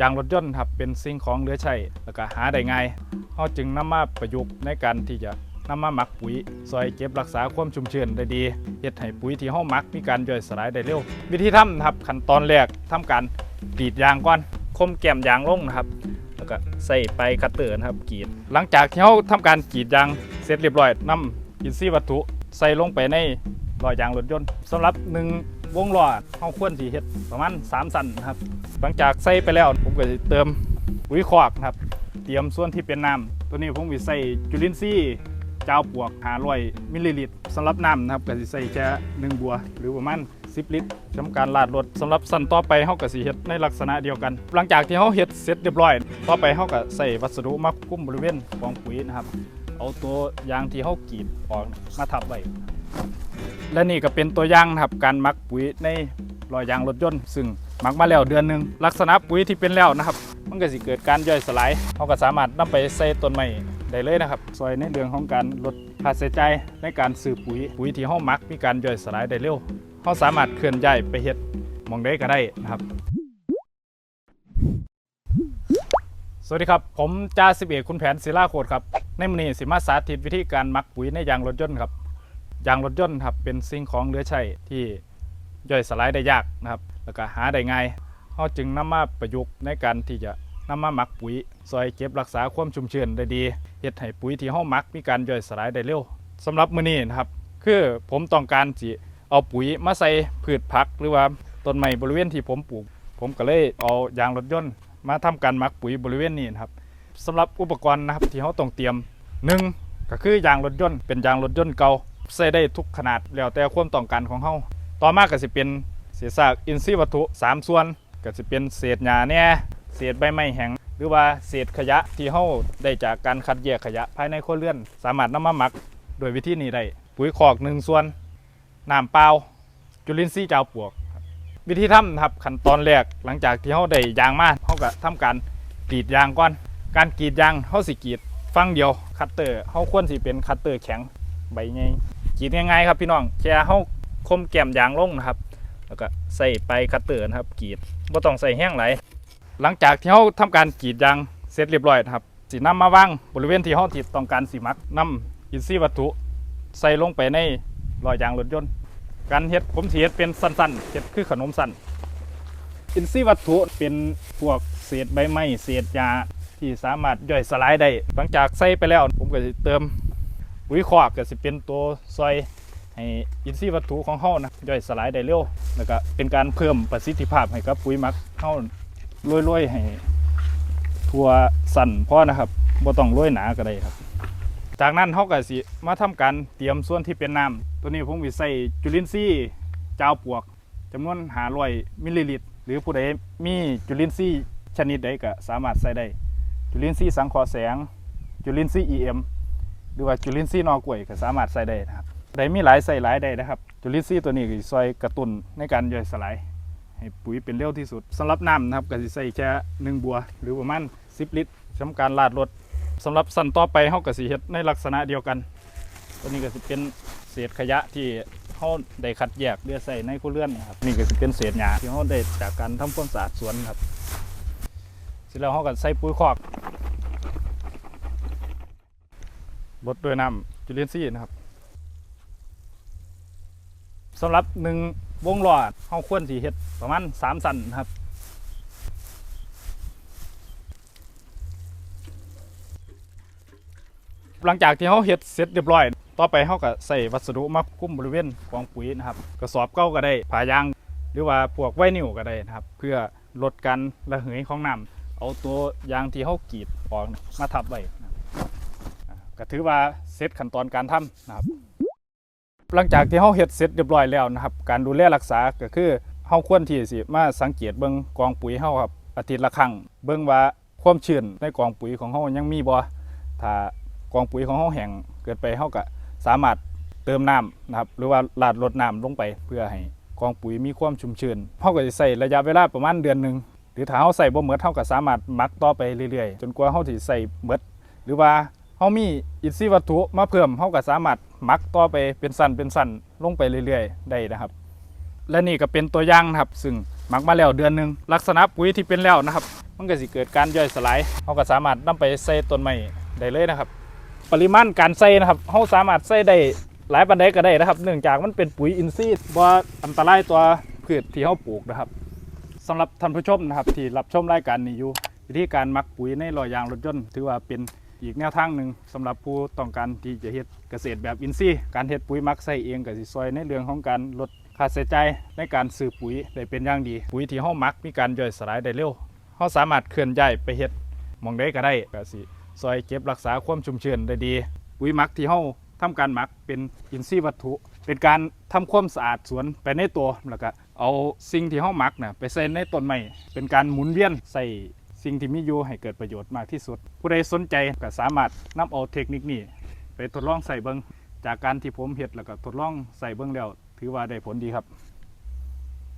ยางรถยนต์ครับเป็นสิ่งของเหลือใช้แล้วก็หาได้ง่ายเขาจึงนำมาประยุกต์ในการที่จะนำมาหมักปุ๋ยซอยเก็บรักษาความชุ่มชื้นได้ดีเฮ็ดให้ปุ๋ยที่เฮาหมักมีการย่อยสลายได้เร็ว วิธีทำครับขั้นตอนแรกทำการกรีดยางก่อนคมแก้มยางลงนะครับ แล้วก็ใส่ไปคัตเตอร์นะครับกรีด หลังจากที่เราทำการกรีดยางเสร็จเรียบร้อยนำอินทรีย์วัตถุใส่ลงไปในล้อยางรถยนต์สำหรับหนึ่ง วงล้อเราควรสีเฮ็ดประมาณ3สั่นนะครับ หลังจากใส่ไปแล้วผมก็จะเติมปุ๋ยคอกนะครับ เตรียมส่วนที่เป็นน้ำตัวนี้ผมวิใส่จุลินทรีย์เจ้าปวกหาร้อยมิลลิลิตรสำหรับน้ำนะครับก็จะใส่แค่หนึ่งบัว หรือประมาณ10 ลิตรทำการลาดรถสำหรับสั้นต่อไปเฮาก็สิเฮ็ดในลักษณะเดียวกัน หลังจากที่เฮาเฮ็ดเสร็จเรียบร้อย ต่อไปเฮาก็ใส่วัสดุมาคุ้มบริเวณของปุ๋ยนะครับ เอาตัวยางที่เฮากรีดออกมาทับไว้ และนี่ก็เป็นตัวอย่างนะครับการมักปุ๋ยในรอยยางรถยนต์ ซึ่งมักมาแล้วเดือนหนึ่งลักษณะปุ๋ยที่เป็นแล้วนะครับ มันก็สิเกิดการย่อยสลายเขาก็สามารถนำไปใส่ต้นไม้ได้เลยนะครับซอยในเรื่องของการลดค่าใช้จ่ายในการซื้อปุ๋ยปุ๋ยที่เฮาหมักมีการย่อยสลายได้เร็วเขาสามารถเคลื่อนย้ายไปเฮ็ดมองใดก็ได้นะครับ สวัสดีครับ ผมจ่าสิบเอกคุณแผนศิลาโคตรครับในมือนี้สิมาสาธิตวิธีการมักปุ๋ยในยางรถยนต์ครับ ยางรถยนต์ครับเป็นสิ่งของเหลือใช้ที่ย่อยสลายได้ยากนะครับ แล้วก็หาได้ง่ายเขาจึงนำมาประยุกต์ในการที่จะนำมาหมักปุ๋ยซอยเก็บรักษาความชุ่มชื้นได้ดีเฮ็ดให้ปุ๋ยที่เฮาหมักมีการย่อยสลายได้เร็วสำหรับมื้อนี้นะครับ คือผมต้องการสิเอาปุ๋ยมาใส่พืชผัก หรือว่าต้นไม้บริเวณที่ผมปลูก ผมก็เลยเอายางรถยนต์ มาทำการหมักปุ๋ยบริเวณนี้นะครับสำหรับอุปกรณ์นะครับที่เขาต้องเตรียมหนึ่งก็คือยางรถยนต์เป็นยางรถยนต์เก่า ใส่ได้ทุกขนาดแล้วแต่ความต้องการของเขาต่อมาก็สิเป็นเศษซากอินทรีย์วัตถุ 3 ส่วนก็สิเป็นเศษหญ้าแหน่ยเศษใบไม้แห้งหรือว่าเศษขยะที่เขาได้จากการคัดแยกขยะภายในครัวเรือน สามารถนำมาหมักโดยวิธีนี้ได้ปุ๋ยคอกหนึ่งส่วนน้ำเปล่าจุลินทรีย์เจ้าปวก วิธีทำนะครับขั้นตอนแรกหลังจากที่เขาได้ยางมาเขาก็ทำการกรีดยางก่อน การกรีดยางเขาสิกรีดฟังเดียวคัตเตอร์เขาควรสิเป็นคัตเตอร์แข็งใบใหญ่ กีดง่ายๆครับพี่น้องแค่เขาคมแก้มยางลงนะครับ แล้วก็ใส่ไปคัตเตอร์นะครับกีดบ่ต้องใส่แห้งไหลยหลังจากที่เขาทำการกีดยางเสร็จเรียบร้อยครับสีน้ำมาวางบริเวณที่เขาที่ต้องการสีมักน้ำอินทรีย์วัตถุ ใส่ลงไปในรอยยางรถยนต์การเฮ็ดผมสิเฮ็ดเป็นสั้นๆเฮ็ดคือขนมสั้นอินทรีย์วัตถุเป็นพวกเศษใบไม้เศษหญ้าที่สามารถย่อยสลายได้หลังจากใส่ไปแล้ว ผมก็จะเติม ปุ๋ยคอกก็สิเป็นตัวซอยให้อินทรีย์วัตถุของเฮานะย่อยสลายได้เร็วแล้วก็เป็นการเพิ่มประสิทธิภาพให้กับปุ๋ยหมักเฮาโรยๆให้ทั่วสั้นพอนะครับบ่ต้องโรยหนาก็ได้ครับ จากนั้นเฮาก็สิมาทำการเตรียมส่วนที่เป็นน้ำตัวนี้ผมสิใส่จุลินทรีย์เจ้าปวกจำนวน500มิลลิลิตร หรือผู้ใดมีจุลินทรีย์ชนิดใดก็สามารถใส่ได้ จุลินทรีย์สังเคราะห์แสง จุลินทรีย์ EM หรือว่าจุลินทรีย์นอกล้วยก็สามารถใส่ได้นะครับได้มีหลายใส่หลายได้นะครับ จุลินทรีย์ตัวนี้ก็สิช่วยกระตุ้นในการย่อยสลาย ให้ปุ๋ยเป็นเร็วที่สุดสำหรับน้ำนะครับก็สิใส่แค่หนึ่งบัว หรือประมาณ10 ลิตรทำการลาดรถสำหรับสั้นต่อไปเฮาก็สิเฮ็ดในลักษณะเดียวกัน ตัวนี้ก็สิเป็นเศษขยะที่เฮาได้คัดแยกเรือใส่ในครัวเรือนนะครับนี่ก็สิเป็นเศษหญ้าที่เฮาได้จากการทำความสะอาดสวนครับเสร็จแล้วเฮาก็ใส่ปุ๋ยคอก ลดด้วยน้ำจุลินทรีย์นะครับสำหรับหนึ่งวงล้อเฮาควรสิเฮ็ดประมาณ3สั่นนะครับหลังจากที่เขาเฮ็ดเสร็จเรียบร้อย ต่อไปเขาก็ใส่วัสดุมาคุ้มบริเวณของปุ๋ยนะครับ กระสอบเก่าก็ได้ผ้ายาง หรือว่าพวกไวนิวก็ได้นะครับ เพื่อลดการระเหยของน้ำเอาตัวยางที่เขากรีดออกมาทับไว้ ก็ถือว่าเสร็จขั้นตอนการทำนะครับหลังจากที่เขาเฮ็ดเสร็จเรียบร้อยแล้วนะครับ การดูแลรักษาก็คือเฮาควรที่สิมาสังเกตเบิ่งกองปุ๋ยเฮาครับอาทิตย์ละครั้งเบิ่งว่าความชื้นในกองปุ๋ยของเฮายังมีบ่ถ้ากองปุ๋ยของเฮาแห้งเกิดไปเฮาก็สามารถเติมน้ำนะครับหรือว่าลาดรดน้ำลงไปเพื่อให้กองปุ๋ยมีความชุ่มชื้นเฮาก็สิใช้ระยะเวลาประมาณเดือนหนึงหรือถ้าเฮาใส่บ่หมดเฮาก็สามารถหมักต่อไปเรื่อยๆ จนกว่าเฮาสิใส่หมดหรือว่า เฮามีอินทรีย์วัตถุมาเพิ่มเฮาก็สามารถมักต่อไปเป็นสั้นเป็นสั้นลงไปเรื่อยๆ ได้นะครับ และนี่ก็เป็นตัวอย่างนะครับ ซึ่งหมักมาแล้วเดือนหนึ่งลักษณะปุ๋ยที่เป็นแล้วนะครับ มันก็สิเกิดการย่อยสลายเขาก็สามารถนำไปใส่ต้นไม้ได้เลยนะครับ ปริมาณการใส่นะครับเขาสามารถใส่ได้หลายปันไดก็ได้นะครับ เนื่องจากมันเป็นปุ๋ยอินทรีย์บ่าอันตรายตัวพืชที่เขาปลูกนะครับสำหรับท่านผู้ชมนะครับที่รับชมรายการนี้อยู่วิธีการมักปุ๋ยในล้อยางรถยนต์ถือว่าเป็น อีกแนวทางหนึ่งสำหรับผู้ต้องการที่จะเฮ็ดเกษตรแบบอินทรีย์การเฮ็ดปุ๋ยมักใส่เองก็สิซอยในเรื่องของการลดค่าใช้จ่ายในการซื้อปุ๋ยได้เป็นอย่างดี ปุ๋ยที่เฮาหมักมีการย่อยสลายได้เร็วเฮาสามารถเคลื่อนย้ายไปเฮ็ดมองใดก็ได้ก็สิซอยเก็บรักษาความชุ่มชื้นได้ดี ปุ๋ยมักที่เฮาทำการหมักเป็นอินทรีย์วัตถุ เป็นการทำความสะอาดสวนไปในตัวแล้วก็เอาสิ่งที่เฮาหมักน่ะไปใส่ในต้นไม้เป็นการหมุนเวียนใส่ สิ่งที่มีอยู่ให้เกิดประโยชน์มากที่สุด ผู้ใดสนใจก็สามารถนำเอาเทคนิคนี้ไปทดลองใส่เบิงจากการที่ผมเห็ดแล้วก็ทดลองใส่เบิงแล้ว ถือว่าได้ผลดีครับ